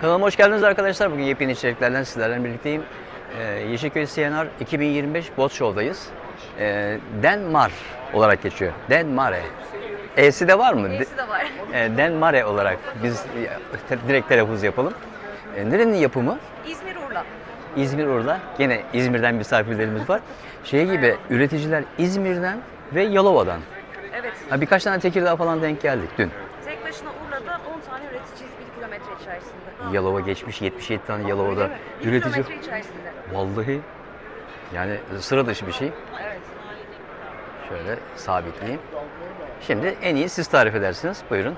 Kanalıma hoş geldiniz arkadaşlar. Bugün yepyeni içeriklerden sizlerle birlikteyim. Ee, Yeşilköy CNR 2025 Bot Show'dayız. Ee, Denmar olarak geçiyor. Denmare. E'si de var mı? Neyse de var. e, Denmare olarak biz e, direkt telaffuz yapalım. E, nerenin yapımı? İzmir Urla. İzmir Urla. Gene İzmir'den misafirlerimiz var. Şey gibi üreticiler İzmir'den ve Yalova'dan. Evet. Ha, birkaç tane Tekirdağ falan denk geldik dün. Yalova geçmiş 77 tane Yalova'da üretici. Vallahi yani sıra dışı bir şey. Evet. Şöyle sabitleyeyim. Şimdi en iyi siz tarif edersiniz. Buyurun.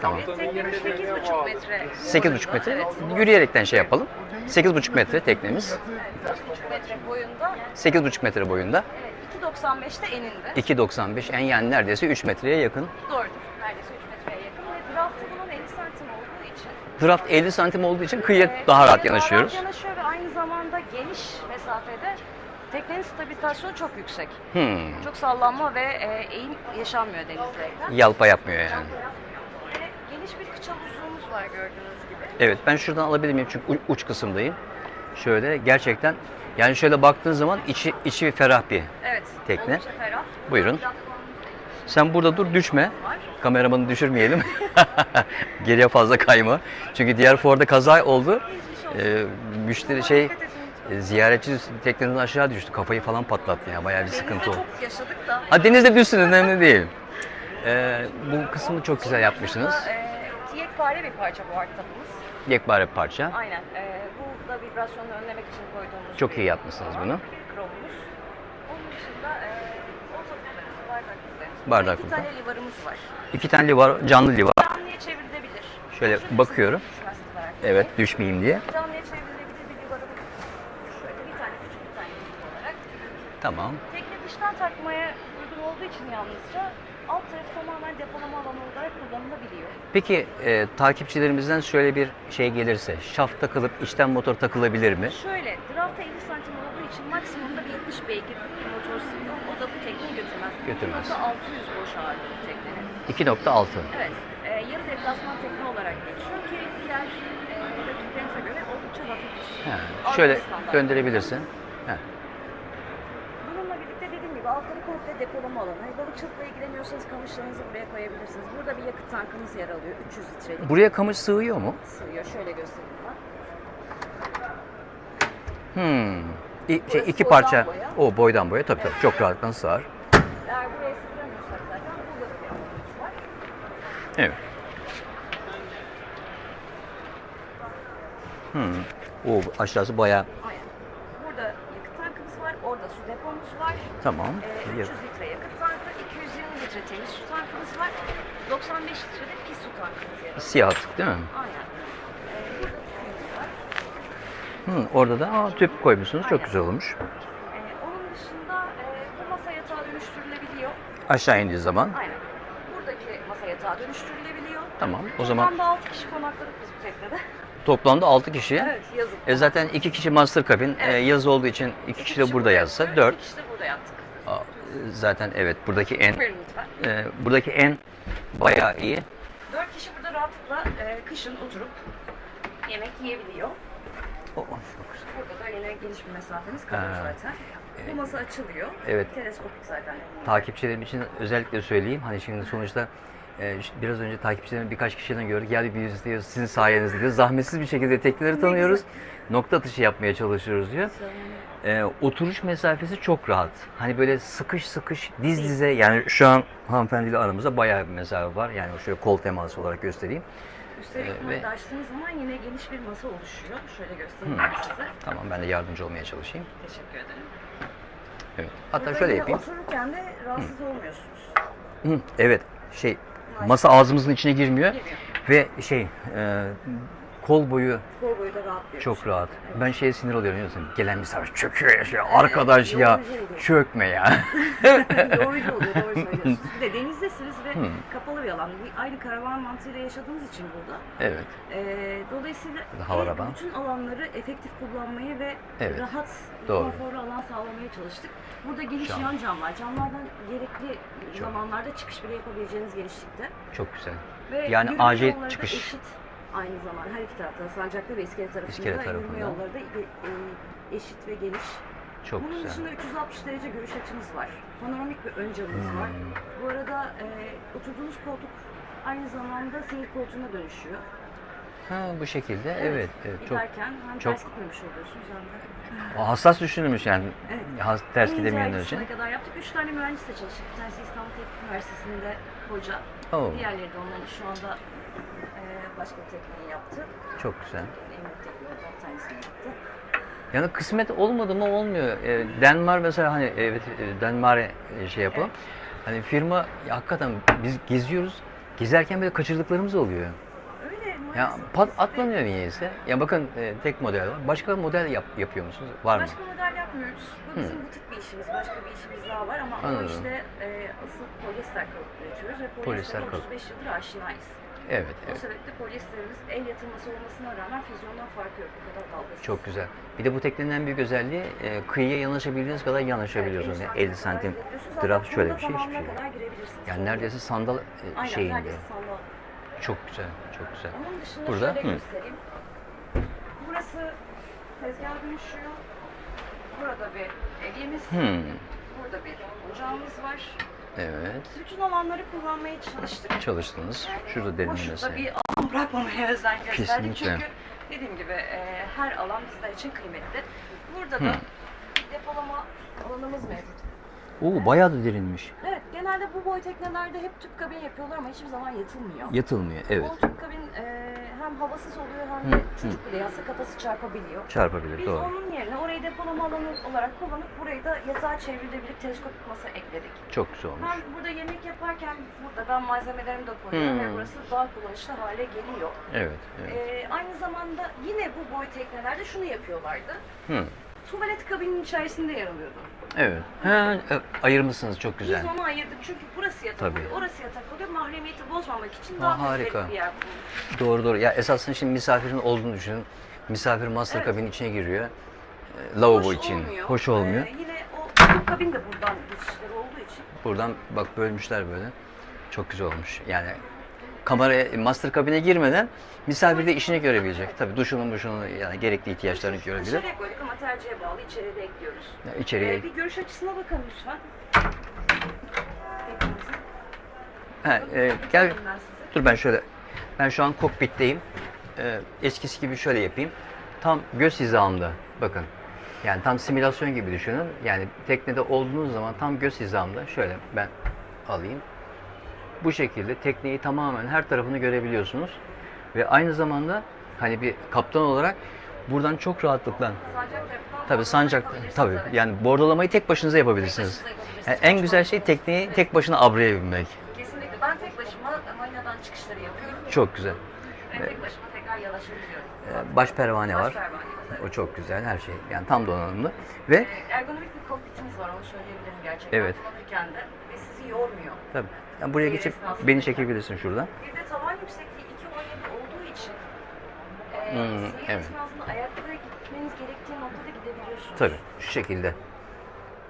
Tamam. Teknemiz 8,5 metre. 8,5 metre. Evet. Yürüyerekten şey yapalım. 8,5 metre teknemiz. Evet, 8,5 metre boyunda. 8,5 metre boyunda. Evet, 2.95'te eninde. 2,95 en yani neredeyse 3 metreye yakın. Doğrudur. Neredeyse 3 metreye yakın ve draftı bunun 50 santim olduğu için Draft 50 santim olduğu için kıyıya e, daha rahat kıyıya yanaşıyoruz. Rahat yanaşıyor ve aynı zamanda geniş mesafede teknenin stabilizasyonu çok yüksek. Hmm. Çok sallanma ve e, eğim yaşanmıyor denizlerde. Yalpa yapmıyor yani. Ve geniş bir kıç havuzluğumuz var gördüğünüz gibi. Evet ben şuradan alabilir miyim çünkü u- uç kısımdayım. Şöyle gerçekten yani şöyle baktığın zaman içi içi ferah bir. Evet. Tekne. Oldukça ferah. Buyurun. Platformumuz Sen burada dur düşme. var. Kameramanı düşürmeyelim. Geriye fazla kayma. Çünkü diğer fuarda kaza oldu. Ee, müşteri şey e, ziyaretçi tekneden aşağı düştü. Kafayı falan patlattı ya. Bayağı bir sıkıntı oldu. yaşadık da. Ha denizde düşsün önemli değil. Ee, bu kısmını çok güzel yapmışsınız. Burada, E, yekpare bir parça bu arttapımız. Yekpare bir parça. Aynen. E, bu da vibrasyonu önlemek için koyduğumuz Çok iyi yapmışsınız bunu. Kromumuz. Onun dışında e, ortalıklarımız, bardaklıklarımız. Bardaklıklar. İki tane livarımız var. İki tane livar, canlı livar. Canlıya çevrilebilir. Şöyle Şurası bakıyorum. düşmez. Evet düşmeyeyim diye. Canlıya çevrilebilir bir livarımız. Şöyle bir tane küçük bir tane küçük olarak. Tamam. Tekne dıştan takmaya uygun olduğu için yalnızca alt tarafı tamamen depolama alanı olarak kullanılabiliyor. Peki e, takipçilerimizden şöyle bir şey gelirse, şaft takılıp içten motor takılabilir mi? Şöyle, drafta 50 için maksimumda bir 70 beygir motor sığıyor. O da bu tekneyi götürmez. Götürmez. 600 boş ağırlığı bu teknenin. 2.6. Evet, e, yarı deplasman tekne olarak geçiyor ki diğer e, rakiplerimize göre oldukça hafif. He, Şöyle standart. döndürebilirsin. He. Bununla birlikte dediğim gibi altları komple depolama alanı. Hani balıkçılıkla ilgileniyorsanız kamışlarınızı buraya koyabilirsiniz. Burada bir yakıt tankımız yer alıyor. 300 litrelik. Buraya kamış sığıyor mu? sığıyor. Şöyle göstereyim ben. Hmm. Şey, Burası iki parça. boya. O boydan boya tabii tabii çok rahatlıkla sığar. Evet. Hmm. O aşağısı bayağı Aynen. Burada yakıt tankımız var. Orada su depomuz var. tamam. Ee, 300 litre yakıt tankı, 220 litre temiz su tankımız var. 95 litre de pis su tankımız yer alıyor. Siyah atık değil mi? Aynen. Ee, burada tüpümüz var. Hmm, orada da aa, tüp koymuşsunuz. Çok Aynen. güzel olmuş. Ee, onun dışında e, bu masa yatağı dönüştürülebiliyor. Aşağı indiği zaman. Aynen. Buradaki masa yatağı dönüştürülebiliyor. Tamam. O zaman Toplamda 6 kişi konakladık biz bu teknede. toplamda 6 kişi. evet yazın. E zaten iki kişi master cabin. Evet. E, yazı olduğu için iki kişi de burada yatıyor, 4. iki kişi de burada yattık. Zaten evet buradaki en Buyurun lütfen. e, buradaki en bayağı iyi. 4 kişi burada rahatlıkla e, kışın oturup yemek yiyebiliyor. O- çok güzel. Burada da yine geniş bir mesafemiz kalıyor Ha. zaten. Bu masa açılıyor. Evet. Teleskopik zaten. Takipçilerim için özellikle söyleyeyim. Hani şimdi sonuçta e, biraz önce takipçilerim birkaç kişiden gördük. Geldik biz diyor sizin sayenizde diyor. Zahmetsiz bir şekilde tekneleri tanıyoruz. Nokta atışı yapmaya çalışıyoruz diyor. E, oturuş mesafesi çok rahat. Hani böyle sıkış sıkış diz dize yani şu an hanımefendiyle aramızda bayağı bir mesafe var. Yani şöyle kol teması olarak göstereyim. Üstelik Ee, ve- açtığınız zaman yine geniş bir masa oluşuyor. Şöyle göstereyim ben size. Tamam ben de yardımcı olmaya çalışayım. Teşekkür ederim. Evet. Hatta Burada şöyle yapayım. Otururken de rahatsız olmuyorsunuz. Hı, evet şey masa ağzımızın içine girmiyor Geliyor. ve şey e, kol boyu Kol boyu da rahatlıyor. çok rahat. Ben şeye sinir oluyorum biliyor musun? Gelen misafir çöküyor ya şey, arkadaş ya yorucu oluyor. çökme ya. Yorucu oluyor, doğru söylüyorsunuz. Bir de denizdesiniz ve Hı. kapalı bir alan. Bir, aynı karavan mantığıyla yaşadığınız için burada. evet. Ee, dolayısıyla Burada hava hem araba. bütün alanları efektif kullanmayı ve Evet, rahat, doğru. konforlu alan sağlamaya çalıştık. Burada geniş Cam. yan cam var. Camlardan gerekli Çok. zamanlarda çıkış bile yapabileceğiniz genişlikte. Çok güzel. Ve Yani yürüme acil yolları da çıkış. eşit Aynı zamanda her iki tarafta Sancakta ve İskele tarafında İskele da tarafında. yürüme yolları da e, eşit ve geniş. Çok Bunun güzel. dışında 360 derece görüş açımız var. Panoramik bir ön camımız var. Hmm. Bu arada e, oturduğunuz koltuk aynı zamanda seyir koltuğuna dönüşüyor. Ha bu şekilde. Evet. evet, çok Giderken hem çok- ters gitmemiş oluyorsunuz hem de. Hassas düşünülmüş yani. Evet. Has, ters ince gidemeyenler ayrıntısına için. kadar yaptık. Üç tane mühendisle çalıştık. Bir tanesi İstanbul Teknik Üniversitesi'nde hoca. Oo, Diğerleri de onların şu anda başka bir tekniği yaptı. çok güzel. Tekniğinden bir tanesini yaptı. Yani kısmet olmadı mı olmuyor. E, Denmar mesela hani evet e, Denmar'e e, şey yapalım. Hani firma ya hakikaten biz geziyoruz. Gezerken böyle kaçırdıklarımız oluyor. Öyle Ya pat atlanıyor niyeyse. Ya bakın e, tek model var. Başka model yap, yapıyor musunuz? Var mı? Başka model yapmıyoruz. Bu bizim butik bir işimiz. Başka bir işimiz daha var ama Anladım. o işte e, asıl polyester kalıp üretiyoruz ve Polyester polyestere kalıp. 35 yıldır aşinayız. Evet, O evet. sebeple polyesterimiz el yatılması olmasına rağmen füzyondan farkı yok. Bu kadar dalgasız. Çok güzel. Bir de bu teknenin en büyük özelliği e, kıyıya yanaşabildiğiniz kadar yanaşabiliyorsunuz. Yani 50 santim draft şöyle bir şey, hiçbir şey. yok. Yani neredeyse sandal e, Aynen, şeyinde. neredeyse sandal. Çok güzel, çok güzel. Onun dışında Burada, şöyle hı. göstereyim. Burası tezgah dönüşüyor. Burada bir evyemiz, Hmm, burada bir ocağımız var. Evet. Bütün alanları kullanmaya çalıştık. Çalıştınız. Yani Şurada derinlemesi. Boşlukta bir alan bırakmamaya özen gösterdik. Kesinlikle. Çünkü dediğim gibi e, her alan bizler için kıymetli. Burada Hı. da depolama alanımız mevcut. Oo bayağı da derinmiş. Evet, genelde bu boy teknelerde hep tüp kabin yapıyorlar ama hiçbir zaman yatılmıyor. Yatılmıyor, evet. O tüp kabin e, hem havasız oluyor hem Hı, de çocuk bile yatsa kafası çarpabiliyor. Çarpabilir, Biz doğru. onun yerine orayı depolama alanı olarak kullanıp burayı da yatağa çevrilebilir teleskopik masa ekledik. Çok güzel olmuş. Hem burada yemek yaparken burada ben malzemelerimi de koyuyorum ve Hmm. burası daha kullanışlı hale geliyor. Evet, evet. Ee, aynı zamanda yine bu boy teknelerde şunu yapıyorlardı. Hı, Tuvalet kabinin içerisinde yer alıyordu. Evet. Ha, e, ayırmışsınız çok güzel. Biz onu ayırdık çünkü burası yatak Tabii. oluyor, orası yatak oluyor. Mahremiyeti bozmamak için Ha, daha harika. harika. bir yer bulduk. Doğru doğru. Ya esasında şimdi misafirin olduğunu düşünün. Misafir master Evet. kabinin içine giriyor. E, lavabo Hoş için. olmuyor. Hoş olmuyor. Ee, yine o kabin de buradan geçişleri olduğu için Buradan bak bölmüşler böyle. Çok güzel olmuş. Yani kamera master kabine girmeden misafir de işini görebilecek. Tabii duşunu muşunu yani gerekli ihtiyaçlarını görebilir. dışarıya koyduk ama tercihe bağlı içeriye de ekliyoruz. Ya içeriye Ee, bir görüş açısına bakalım lütfen. Ha, e, gel dur ben şöyle ben şu an kokpitteyim. E, eskisi gibi şöyle yapayım. Tam göz hizamda bakın. Yani tam simülasyon gibi düşünün. Yani teknede olduğunuz zaman tam göz hizamda şöyle ben alayım. Bu şekilde tekneyi tamamen her tarafını görebiliyorsunuz. Ve aynı zamanda hani bir kaptan olarak buradan çok rahatlıkla tabii sancak tabii yani bordolamayı tek başınıza yapabilirsiniz. Yani en güzel şey tekneyi tek başına abrayabilmek. Kesinlikle. Ben tek başıma marinadan çıkışları yapıyorum. Çok güzel. Ve tek başıma tekrar yanaşabiliyorum. Ee, Baş pervane var. O çok güzel her şey. Yani tam donanımlı. Ve Ee, Ergonomik bir kokpitimiz var onu söyleyebilirim gerçekten. Evet. Kullanırken de ve sizi yormuyor. tabii yani buraya geçip beni çekebilirsin şuradan. Bir de tavan yüksekliği 2.17 olduğu için e, Hmm, seyir evet. esnasında ayakta gitmeniz gerektiği noktada gidebiliyorsunuz. Tabii şu şekilde.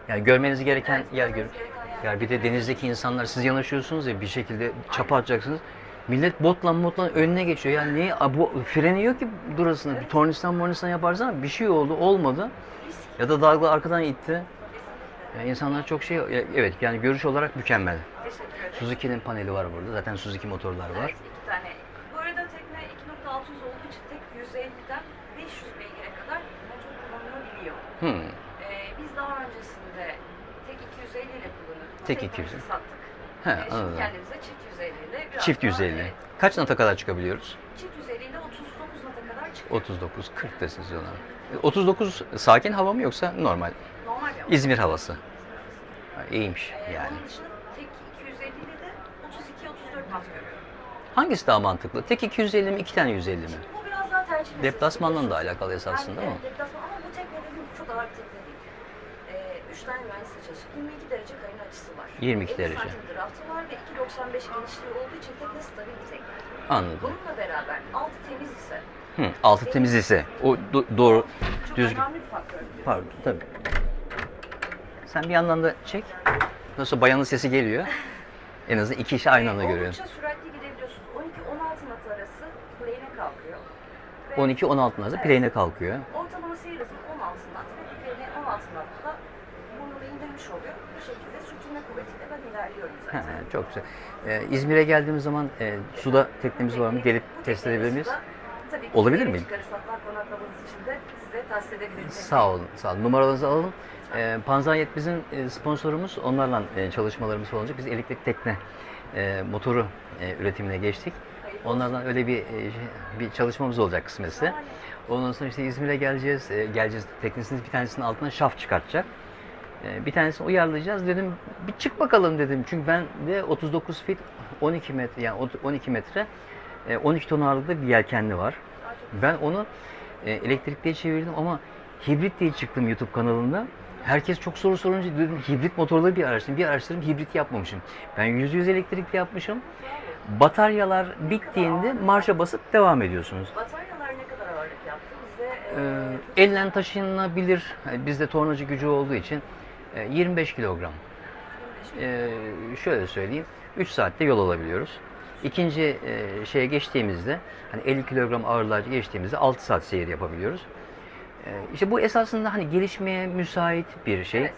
Yani görmeniz gereken Evet, yer gör. görmeniz gereken yer. Ya bir de denizdeki insanlar siz yanaşıyorsunuz ya bir şekilde çapa atacaksınız. Millet botla botla önüne geçiyor. Yani niye? Bu freni yok ki durasında. Bir tornistan mornistan yaparsan bir şey oldu, olmadı. Ya da dalga arkadan itti. Yani insanlar çok şey, evet yani görüş olarak mükemmel. Suzuki'nin paneli var burada. Zaten Suzuki motorlar var. Evet, iki tane. Bu arada tekne 2.600 olduğu için tek 150'den 500 beygire kadar motor kullanılabiliyor. Hmm. Ee, biz daha öncesinde tek 250 ile kullanıyorduk. Tek Teknemizi 250. sattık. He, Ee, şimdi anladım. kendimize çift 150 ile biraz Çift daha, 150. evet, Kaç nata kadar çıkabiliyoruz? çift 150 ile 39 nata kadar çıkıyor. 39, 40 da siz ona. 39 sakin hava mı yoksa normal? Normal hava. İzmir havası. Ha, İyiymiş Ee, yani. Onun dışında tek 250 ile de 32-34 nat görüyorum. Hangisi daha mantıklı? Tek 250 mi, iki tane 150 mi? Bu biraz daha tercih meselesi. Deplasmanla da alakalı esasında ama. deplasman ama bu tekne dediğim gibi çok ağır bir tekne değil. Ee, 3 tane mühendisle çalıştık. 22 derece kayın açısı var. 22 50 derece. santim draftı var ve 2.95 genişliği olduğu için tekne stabil bir tekne. Anladım. Bununla beraber altı temiz ise Hı, altı temiz ise o do- doğru çok düzgün. önemli bir faktör. Pardon tabii. Sen bir yandan da çek. Nasıl bayanın sesi geliyor. En azından iki işi aynı anda görüyorsun. Oldukça süratli gidebiliyorsunuz. 12-16 nat arası plane'e kalkıyor. Ve 12-16 nazı plane'e kalkıyor. Ortalama seyir hızı 16 knot ve plane 16 knotla burnunu indirmiş oluyor. Bu şekilde sürtünme kuvvetiyle ben ilerliyorum zaten. çok güzel. Ee, İzmir'e geldiğimiz zaman e, suda teknemiz var mı? Gelip test edebilir miyiz? suda Tabii ki Olabilir miyim? çıkarız. Hatta konaklamanız için de size tahsis edebilirim. Sağ olun, sağ olun. Numaralarınızı alalım. Ee, Panzanyet bizim e, sponsorumuz. Onlarla e, çalışmalarımız olacak. Biz elektrik tekne e, motoru e, üretimine geçtik. Onlardan öyle bir e, bir çalışmamız olacak kısmetse. Ondan sonra işte İzmir'e geleceğiz. E, geleceğiz. Teknesinin bir tanesinin altına şaft çıkartacak. E, bir tanesini uyarlayacağız. Dedim bir çık bakalım dedim. Çünkü ben de 39 fit 12 metre yani 12 metre e, 12 ton ağırlıkta bir yelkenli var. Ben onu e, elektrikliye çevirdim ama hibrit diye çıktım YouTube kanalında. Herkes çok soru sorunca dedim hibrit motorlu bir araçtım. Bir araçtırdım hibrit yapmamışım. Ben %100 elektrikli yapmışım. Bataryalar bittiğinde marşa basıp devam ediyorsunuz. Bataryalar ne kadar ağırlık yaptı? Bizde Ee, e, elle taşınabilir. Yani Bizde tornacı gücü olduğu için e, 25 kilogram. 25 Ee, şöyle söyleyeyim. 3 saatte yol alabiliyoruz. İkinci e, şeye geçtiğimizde hani 50 kilogram ağırlığa geçtiğimizde 6 saat seyir yapabiliyoruz. Ee, işte bu esasında hani gelişmeye müsait bir şey. Evet.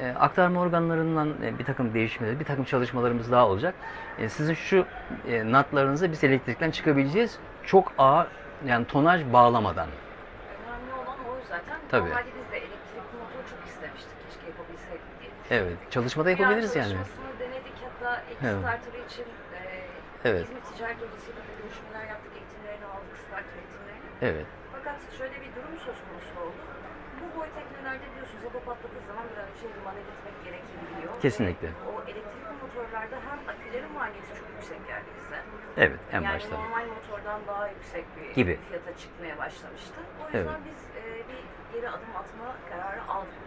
Ee, aktarma organlarından e, bir takım değişmeler, bir takım çalışmalarımız daha olacak. Ee, sizin şu e, natlarınıza biz elektrikten çıkabileceğiz. Çok ağır yani tonaj bağlamadan. Önemli olan o zaten. Tabii. Normalde biz de elektrikli motor çok istemiştik. Keşke yapabilseydik diye. Evet, çalışmada yapabiliriz yani. çalışmasını denedik hatta Evet. İçin e, Evet. İzmir Ticaret Odası'yla da görüşmeler yaptık. Eğitimlerini aldık, Kickstarter eğitimlerini. Evet. Fakat şöyle bir durum söz konusu oldu. Bu boy teknelerde biliyorsunuz hava patladığı zaman bir an önce limana gitmek gerekebiliyor. Ve Kesinlikle. O elektrikli motorlarda hem akülerin maliyeti çok yüksek geldi bize. Evet, en yani başta. normal motordan daha yüksek bir Gibi. fiyata çıkmaya başlamıştı. O yüzden Evet. biz e, bir geri adım atma kararı aldık.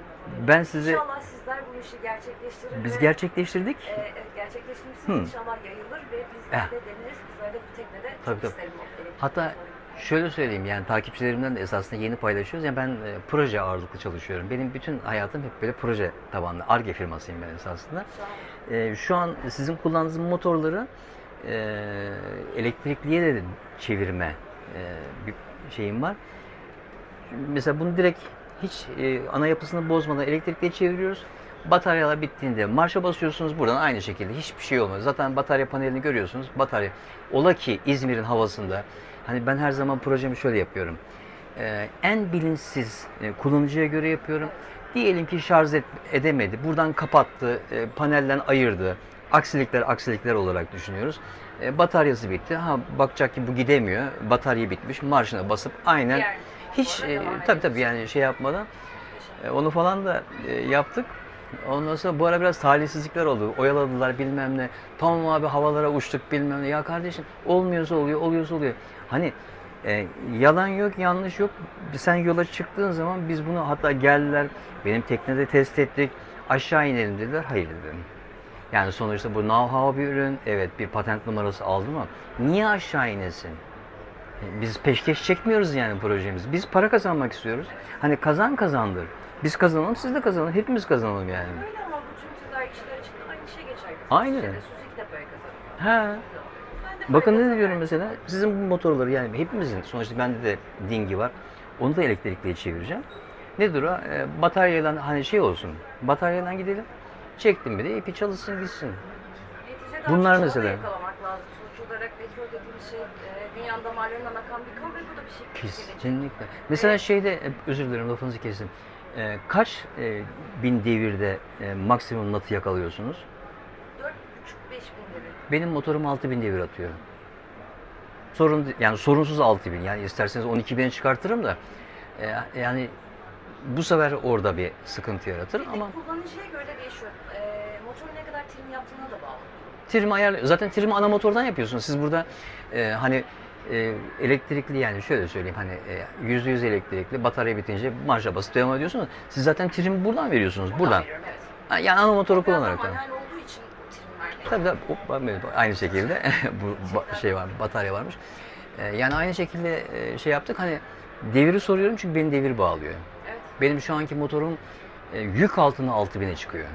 Ben size İnşallah sizler bu işi gerçekleştirir biz ve gerçekleştirdik. e, evet, gerçekleştirirse Hı. inşallah yayılır ve bizler Eh. de deneriz. Bizler de bu teknede Tabii, çok tabii. isterim Hatta. Şöyle söyleyeyim yani takipçilerimden de esasında yeni paylaşıyoruz. Yani ben e, proje ağırlıklı çalışıyorum. Benim bütün hayatım hep böyle proje tabanlı. ARGE firmasıyım ben esasında. E, şu an sizin kullandığınız motorları e, elektrikliye de çevirme e, bir şeyim var. Mesela bunu direkt hiç e, ana yapısını bozmadan elektrikliye çeviriyoruz. Bataryalar bittiğinde marşa basıyorsunuz buradan aynı şekilde hiçbir şey olmuyor. Zaten batarya panelini görüyorsunuz. Batarya ola ki İzmir'in havasında hani ben her zaman projemi şöyle yapıyorum. E, en bilinçsiz e, kullanıcıya göre yapıyorum. Diyelim ki şarj et- edemedi. Buradan kapattı, e, panelden ayırdı. Aksilikler aksilikler olarak düşünüyoruz. E, bataryası bitti. Ha bakacak ki bu gidemiyor. Batarya bitmiş. Marşına basıp aynen hiç e, tabii tabii yani şey yapmadan e, onu falan da e, yaptık. Ondan sonra bu ara biraz talihsizlikler oldu. Oyaladılar bilmem ne. Tamam abi havalara uçtuk bilmem ne. Ya kardeşim olmuyorsa oluyor, oluyorsa oluyor. Hani e, yalan yok, yanlış yok. Sen yola çıktığın zaman biz bunu hatta geldiler. Benim teknede test ettik. Aşağı inelim dediler. Hayır dedim. Yani sonuçta bu know-how bir ürün. Evet bir patent numarası aldım ama niye aşağı inesin? Biz peşkeş çekmiyoruz yani projemiz. Biz para kazanmak istiyoruz. Hani kazan kazandır. Biz kazanalım, siz de kazanın. Hepimiz kazanalım yani. Öyle ama bütün tüzler için de aynı şey geçerli. Aynen. Türkiye'de Suzuki de para kazanıyor. He. Bakın ne diyorum mesela. Sizin bu motorları yani hepimizin sonuçta bende de dingi var. Onu da elektrikliye çevireceğim. Nedir o? E, bataryadan hani şey olsun. Bataryadan gidelim. Çektim bir de ipi çalışsın gitsin. Neticede Bunlar artık mesela. çabayı yakalamak lazım. Sonuç olarak petrol dediğimiz şey e, dünyanın damarlarından akan bir kan ve bu da bir şey. Kesinlikle. Mesela şeyde e, özür dilerim lafınızı kesin. E, kaç e, bin devirde e, maksimum natı yakalıyorsunuz? 4,5-5 bin lira. Benim motorum 6000 devir atıyor. Sorun yani sorunsuz 6000. Yani isterseniz 12000'e çıkartırım da e, yani bu sefer orada bir sıkıntı yaratır ama kullanıcıya göre de değişiyor. E, motorun ne kadar trim yaptığına da bağlı. trim ayar zaten trimi ana motordan yapıyorsunuz. Siz burada e, hani e, elektrikli yani şöyle söyleyeyim hani e, %100 elektrikli batarya bitince marşa basıp devam ediyorsunuz. Siz zaten trimi buradan veriyorsunuz. Buradan. veriyorum, evet. Yani ana motoru kullanarak. tabii. manuel olduğu için trim. Tabii tabii. Hop, aynı şekilde bu ba- şey var, batarya varmış. Ee, yani aynı şekilde e, şey yaptık. Hani deviri soruyorum çünkü beni devir bağlıyor. Evet. Benim şu anki motorum e, yük altına 6000'e çıkıyor.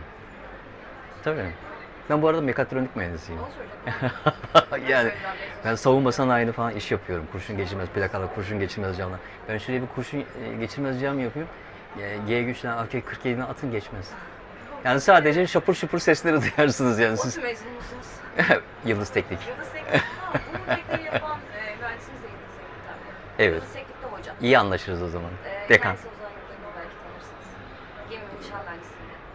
Tabii. Ben bu arada mekatronik mühendisiyim. Yani ben savunma sanayini falan iş yapıyorum. Kurşun geçirmez plakalı, kurşun geçirmez camlar. Ben şuraya bir kurşun e, geçirmez cam yapayım. E, G güçlen AK-47'den atın geçmez. Yani sadece şapur şupur sesleri duyarsınız yani siz. Musunuz? Yıldız Teknik. Yıldız Teknik. Tekniği yapan e, mühendisimiz de Yıldız Teknik'ten. Evet. Yıldız Teknik'te hocam. İyi anlaşırız o zaman. E, Dekan.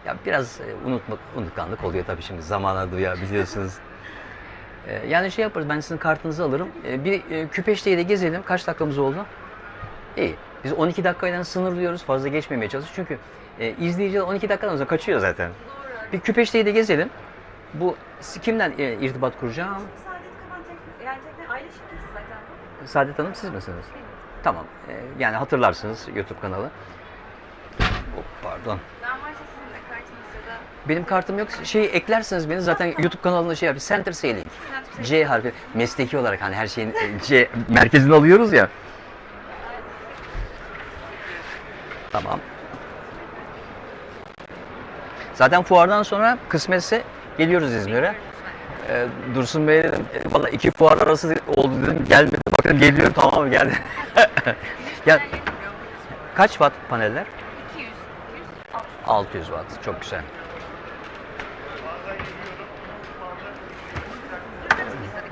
Ya biraz e, unutmak, unutkanlık oluyor tabii şimdi zamana duyar biliyorsunuz. E, yani şey yaparız ben sizin kartınızı alırım. E, bir e, Küpeşte'yi de gezelim. Kaç dakikamız oldu? İyi. Biz 12 dakikayla sınırlıyoruz. Fazla geçmemeye çalışıyoruz. Çünkü e, izleyici 12 dakikadan sonra kaçıyor zaten. Bir Küpeşte'yi de gezelim. Bu kimden e, irtibat kuracağım? Saadet Hanım siz misiniz? Tamam. E, yani hatırlarsınız YouTube kanalı. Hop, pardon. Ben varsa sizin de kartınız ya da Benim kartım yok. Şeyi eklersiniz beni zaten YouTube kanalına şey yapıyor. Center Sailing. C harfi mesleki olarak hani her şeyin e, C merkezini alıyoruz ya. Tamam. Zaten fuardan sonra kısmetse geliyoruz İzmir'e. Ee, Dursun Bey dedim, e, valla iki fuar arası oldu dedim, gelmedi. Bakın geliyor, tamam geldi. ya kaç watt paneller? 200, 160. 600 watt, çok güzel.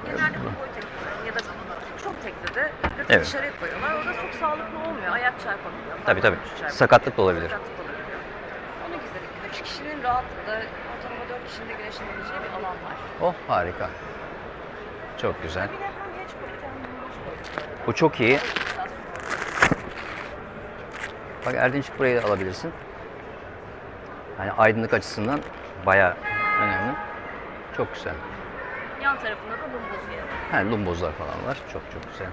Genelde bu boy tekneleri ya da çok teknede götü Evet. dışarıya koyuyorlar. O da çok sağlıklı olmuyor. Ayak çarpabiliyor. Tabii, tabii. çarpabiliyor. Sakatlık da olabilir. Sakatlık olabiliyor. Onu gizledik. 3 kişinin rahatlıkla ortalama 4 kişinin de güneşlenebileceği bir alan var. Oh harika. Çok güzel. Bir de hem geç koyduk hem boş koyduk. Bu çok iyi. Bak Erdinç burayı da alabilirsin. Yani aydınlık açısından bayağı önemli. Çok güzel. Yan tarafında da lumboz yeri. Ha, lumbozlar falan var. Çok çok güzel.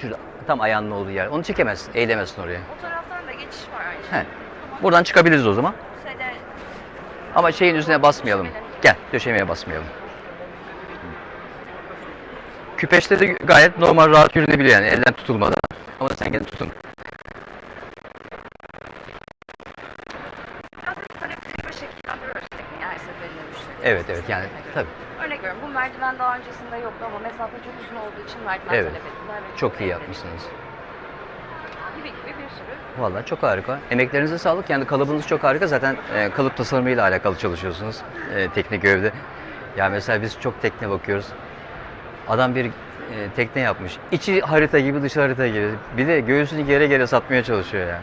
Şurada tam ayağının olduğu yer. Onu çekemezsin, eğilemezsin oraya. O taraftan da geçiş var aynı He. şekilde. Ama Buradan çıkabiliriz o zaman. şeyde Ama şeyin üstüne basmayalım. Gel, döşemeye basmayalım. Küpeşte de gayet normal rahat yürünebiliyor yani elden tutulmadan. Ama sen gene tutun. talepleri her seferinde müşteriye. Evet evet yani tabii. Örnek veriyorum bu merdiven daha öncesinde yoktu ama mesafe çok uzun olduğu için merdiven Evet. talep ettiler. ve Çok iyi yapmışsınız. Gibi gibi bir sürü. Vallahi çok harika. Emeklerinize sağlık. Yani kalıbınız çok harika. Zaten e, kalıp tasarımıyla alakalı çalışıyorsunuz. E, teknik övde. Yani mesela biz çok tekne bakıyoruz. Adam bir e, tekne yapmış. İçi harita gibi, dışı harita gibi. Bir de göğsünü gere gere satmaya çalışıyor yani.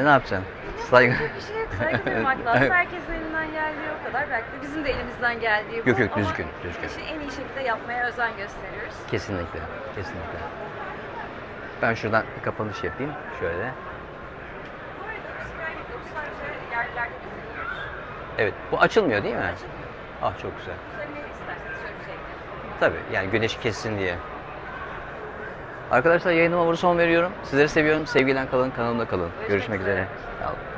E, ne yapacaksın? Saygı. Bir şey. Saygı duymak lazım. Herkesin geldiği o kadar. Belki de bizim de elimizden geldiği bu. Yok, yok, düzgün, düzgün. işi en iyi şekilde yapmaya özen gösteriyoruz. Kesinlikle. Kesinlikle. Ben şuradan kapanış yapayım. Şöyle. Bu arada bu Skylight'ı sadece yerlilerde geziyoruz. Evet. Bu açılmıyor değil mi? Açık. Ah çok güzel. Üzerine isterseniz şöyle bir şey ekleyelim. Tabii yani güneşi kessin diye. Arkadaşlar yayınıma burada son veriyorum. Sizleri seviyorum. Sevgiyle kalın, kanalımda kalın. Görüşmek üzere. Sağ olun.